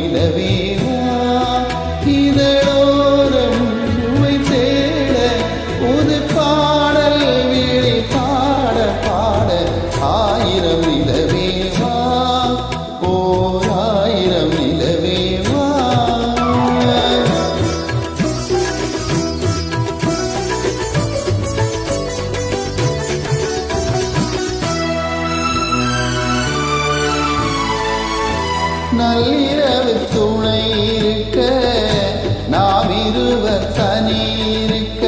நிலவே நள்ளிரவு துணை இருக்க நாம் இருவர் தனி இருக்க.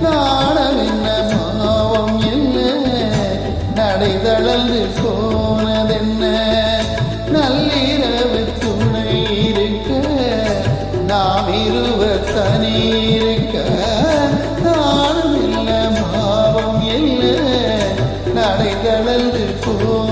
நாணம் என்ன பாவம் என்ன? நடை தளர்ந்து போனதென்ன? நள்ளிரவு துணை போ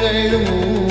ليل